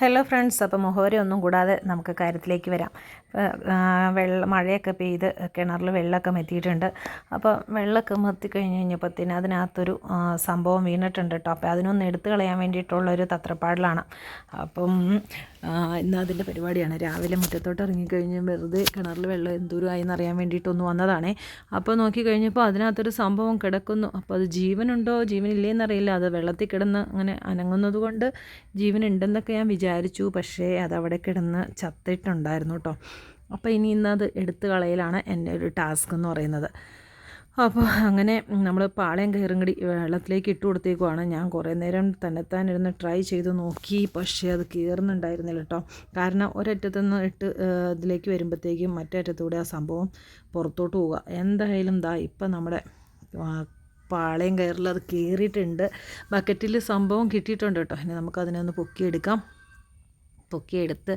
Hello friends അപ്പോൾ മുഖവരെ ഒന്നും കൂടാതെ നമുക്ക് കാര്യത്തിലേക്ക് വരാം. വെള്ളം മഴയൊക്കെ പെയ്ത് കിണറിൽ വെള്ളമൊക്കെ മെത്തിയിട്ടുണ്ട്. അപ്പോൾ വെള്ളമൊക്കെ മെത്തി കഴിഞ്ഞ് കഴിഞ്ഞപ്പോഴത്തേന് അതിനകത്തൊരു സംഭവം വീണിട്ടുണ്ട് കേട്ടോ. അപ്പോൾ അതിനൊന്ന് എടുത്തു കളയാൻ വേണ്ടിയിട്ടുള്ളൊരു തത്രപ്പാടിലാണ്. അപ്പം ഇന്ന് അതിന്റെ പരിപാടിയാണ്. രാവിലെ മുറ്റത്തോട്ട് ഇറങ്ങിക്കഴിഞ്ഞ് വെറുതെ കിണറിൽ വെള്ളം എന്തോരമായി എന്നറിയാൻ വേണ്ടിയിട്ടൊന്ന് വന്നതാണേ. അപ്പോൾ നോക്കി കഴിഞ്ഞപ്പോൾ അതിനകത്തൊരു സംഭവം കിടക്കുന്നു. അപ്പോൾ അത് ജീവനുണ്ടോ? ജീവനില്ലേന്നറിയില്ല അത് വെള്ളത്തിൽ കിടന്ന് അങ്ങനെ അനങ്ങുന്നത് കൊണ്ട് ജീവനുണ്ടെന്നൊക്കെ ഞാൻ വിചാരിച്ചു. പക്ഷേ അതവിടെ കിടന്ന് ചത്തിട്ടുണ്ടായിരുന്നു കേട്ടോ. അപ്പോൾ ഇനി ഇന്നത് എടുത്തു കളയലാണ് എന്റെ ഒരു ടാസ്ക് എന്ന് പറയുന്നത്. അപ്പോൾ അങ്ങനെ നമ്മൾ പാളയം കയറും കൂടി വെള്ളത്തിലേക്ക് ഇട്ട് കൊടുത്തേക്കുവാണ്. ഞാൻ കുറേ നേരം തന്നെത്താൻ ഇരുന്ന് ട്രൈ ചെയ്ത് നോക്കി. പക്ഷേ അത് കയറുന്നുണ്ടായിരുന്നില്ല കേട്ടോ കാരണം ഒരറ്റത്തു നിന്ന് ഇട്ട് ഇതിലേക്ക് വരുമ്പോഴത്തേക്കും മറ്റേ അറ്റത്തൂടെ ആ സംഭവം പുറത്തോട്ട് പോവുക. എന്തായാലും ദാ ഇപ്പം നമ്മുടെ പാളയം കയറിൽ അത് കയറിയിട്ടുണ്ട് ബക്കറ്റിൽ സംഭവം കിട്ടിയിട്ടുണ്ട് കേട്ടോ ഇനി നമുക്കതിനെ ഒന്ന് പൊക്കിയെടുക്കാം. പൊക്കിയെടുത്ത്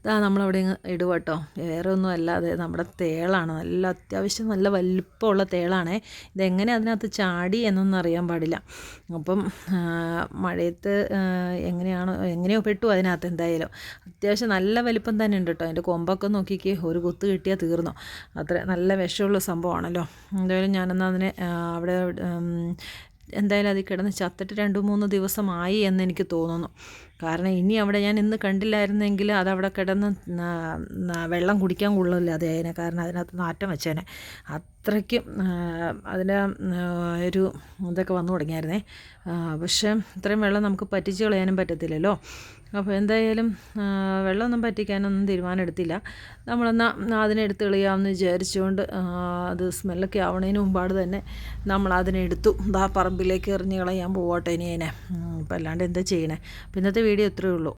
ഇതാ നമ്മളവിടെ ഇടുക കേട്ടോ. വേറെ ഒന്നും അല്ലാതെ നമ്മുടെ തേളാണ് നല്ല അത്യാവശ്യം നല്ല വലിപ്പമുള്ള തേളാണേ. ഇതെങ്ങനെ അതിനകത്ത് ചാടി എന്നൊന്നും അറിയാൻ പാടില്ല. അപ്പം മഴയത്ത് എങ്ങനെയാണോ എങ്ങനെയോ പെട്ടു അതിനകത്ത് എന്തായാലും. അത്യാവശ്യം നല്ല വലിപ്പം തന്നെ ഉണ്ട് കേട്ടോ. അതിന്റെ കൊമ്പൊക്കെ നോക്കിക്കേ ഒരു കുത്ത് കിട്ടിയാൽ തീർന്നു. അത്ര നല്ല വിഷമുള്ള സംഭവമാണല്ലോ. എന്തായാലും ഞാനെന്നാൽ അതിനെ അവിടെ എന്തായാലും അത് കിടന്ന് ചത്തിട്ട് രണ്ട് മൂന്ന് ദിവസമായി എന്ന് എനിക്ക് തോന്നുന്നു. കാരണം ഇനി അവിടെ ഞാൻ ഇന്ന് കണ്ടില്ലായിരുന്നെങ്കിൽ അതവിടെ കിടന്ന് വെള്ളം കുടിക്കാൻ കൊള്ളില്ല അതേ അതിനെ കാരണം അതിനകത്ത് നാറ്റം വെച്ചേനെ. അത്രയ്ക്കും അതിന്റെ ഒരു ഇതൊക്കെ വന്നു തുടങ്ങിയായിരുന്നേ. പക്ഷേ ഇത്രയും വെള്ളം നമുക്ക് പറ്റിച്ച് കളയാനും പറ്റത്തില്ലല്ലോ. അപ്പോൾ എന്തായാലും വെള്ളമൊന്നും പറ്റിക്കാനൊന്നും തീരുമാനം എടുത്തില്ല നമ്മളെന്നാൽ അതിനെ കളയാമെന്ന് വിചാരിച്ചുകൊണ്ട് അത് സ്മെല്ലൊക്കെ ആവണതിന് മുമ്പാട് തന്നെ നമ്മൾ അതിനെ എടുത്തു. ആ പറമ്പിലേക്ക് എറിഞ്ഞ് കളയാൻ പോവട്ടെ ഇനി അതിനെ. ഇപ്പം അല്ലാണ്ട് എന്താ ചെയ്യണേ? അപ്പം ഇന്നത്തെ വീഡിയോ ഇത്രയേ ഉള്ളൂ.